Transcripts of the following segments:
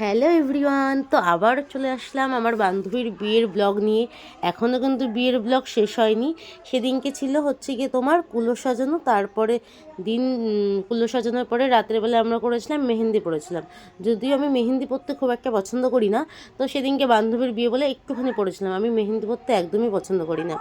Hello everyone, তো আবার চলে আসলাম আমার বান্ধবীর বিয়ের ব্লগ নিয়ে। এখনও কিন্তু বিয়ের ব্লগ শেষ হয়নি। সেদিনকে ছিল হচ্ছে গিয়ে তোমার কুলো সাজানো, তারপরে দিন কুলো সাজানোর পরে রাত্রেবেলা আমরা করেছিলাম মেহেন্দি পড়েছিলাম যদিও আমি মেহেন্দি পরতে খুব একটা পছন্দ করি না, তো সেদিনকে বান্ধবীর বিয়ে বলে একটুখানি পড়েছিলাম আমি মেহেন্দি পরতে একদমই পছন্দ করি না।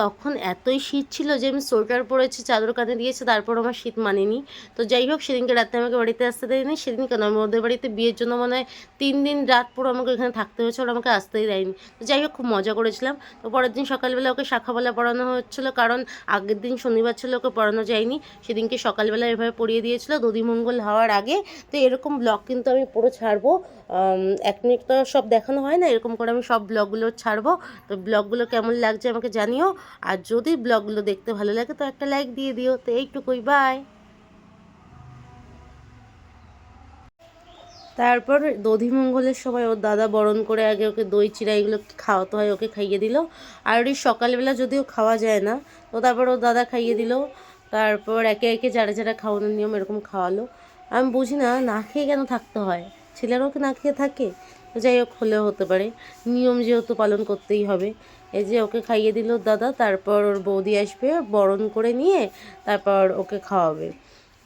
তখন এতই শীত ছিল যে আমি সোয়েটার পরেছি, চাদর কাঁধে দিয়েছে, তারপর আমার শীত মানেনি। তো যাই হোক, সেদিনকে রাতে আমাকে বাড়িতে আসতে দেয়নি। সেদিন কেন আমি ওদের বাড়িতে বিয়ের জন্য মনে তিন দিন রাত পুরো আমাকে এখানে থাকতে হয়েছে, ওরা আমাকে আসতেই দেয়নি। তো যাই হোক, খুব মজা করেছিলাম। তো পরের দিন সকালবেলা ওকে শাখাবেলা পড়ানো হচ্ছিল, কারণ আগের দিন শনিবার ছিল ওকে পড়ানো যায়নি। সেদিনকে সকালবেলা এভাবে পড়িয়ে দিয়েছিল দধিমঙ্গল হওয়ার আগে। তো এরকম ব্লগ কিন্তু আমি পুরো ছাড়বো। এক মিনিট তো সব দেখানো হয় না, এরকম করে আমি সব ব্লগগুলো ছাড়বো। তো ব্লগগুলো কেমন লাগছে আমাকে জানিও। আর যদি ব্লগগুলো দেখতে ভালো লাগে, তো একটা লাইক দিয়ে দিও। তো এইটুকুই বাই তারপর দধিমঙ্গলের সময় ওর দাদা বরণ করে আগে ওকে দই চিরা এগুলো খাওয়াতে হয়, ওকে খাইয়ে দিল। আর ওই সকালবেলা যদিও খাওয়া যায় না, তো তারপর ওর দাদা খাইয়ে দিল। তারপর একে একে যারা যারা খাওয়ানোর নিয়ম এরকম খাওয়ালো। আমি বুঝি না না খেয়ে কেন থাকতে হয়? ছেলেরাও কি না খেয়ে থাকে? যাই হোক, হলেও হতে পারে। নিয়ম যেহেতু পালন করতেই হবে। এই যে ওকে খাইয়ে দিল দাদা, তারপর ওর বৌদি আসবে, বরণ করে নিয়ে তারপর ওকে খাওয়াবে।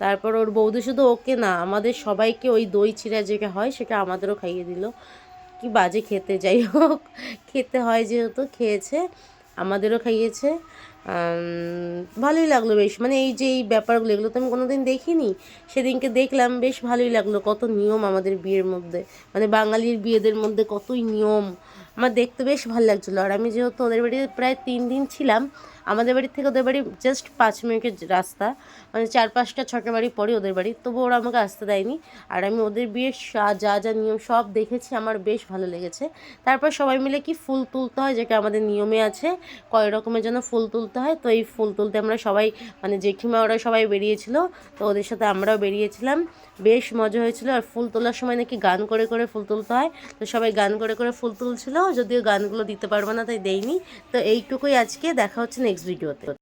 তারপর ওর বৌদি শুধু ওকে না, আমাদের সবাইকে ওই দই চিরা যেটা হয়, সেটা আমাদেরও খাইয়ে দিল। কি বাজে খেতে, যাই হোক। খেতে হয় যেহেতু, খেয়েছে। আমাদেরও খাইয়েছে। ভালোই লাগল বেশ। মানে এই যে এই ব্যাপারগুলো, এগুলো তো আমি কোনো দিন দেখিনি। সেদিনকে দেখলাম বেশ ভালোই লাগল, কত নিয়ম আমাদের বিয়ের মধ্যে। মানে বাঙালির বিয়েদের মধ্যে কতই নিয়ম। আমার দেখতে বেশ ভালো লাগছিল। আর আমি যেহেতু ওদের বাড়িতে প্রায় তিন দিন ছিলাম আমাদের বাড়ি থেকে ওদের বাড়ি জাস্ট পাঁচ মিনিটের রাস্তা। মানে চার পাঁচটা, ছটা বাড়ি পরে ওদের বাড়ি। তবু ওরা আমাকে আসতে দেয়নি। আর আমি ওদের বিয়ের যা যা নিয়ম সব দেখেছি, আমার বেশ ভালো লেগেছে। তারপর সবাই মিলে কি ফুল তুলতে হয়, যেটা আমাদের নিয়মে আছে, কয় রকমের জন্য ফুল তুলতে হয়, তো এই ফুল তুলতে আমরা সবাই মানে জেঠিমা ওরা সবাই বেরিয়েছিল, তো ওদের সাথে আমরাও বেরিয়েছিলাম। বেশ মজা হয়েছিল। আর ফুল তোলার সময় নাকি গান করে করে ফুল তুলতে হয়, তো সবাই গান করে করে ফুল তুলছিল। যদিও গানগুলো দিতে পারব না, তাই দেইনি। তো এইটুকুই আজকে। দেখা হচ্ছে नेक्स्ट वीडियो होते